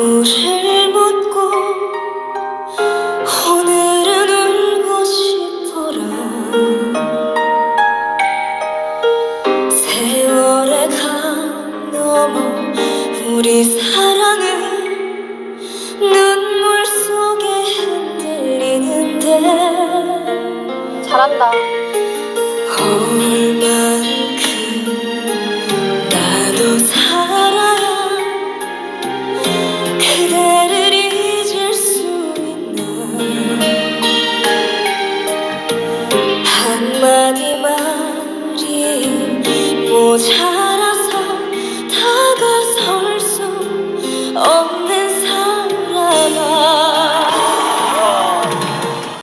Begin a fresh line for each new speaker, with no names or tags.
고를 묻고 오늘은 울고 싶어라. 세월의 강 넘어 우리 사랑은 눈물 속에 흔들리는데.
잘한다.
그대를 잊을 수 있나? 한마디 말이 모자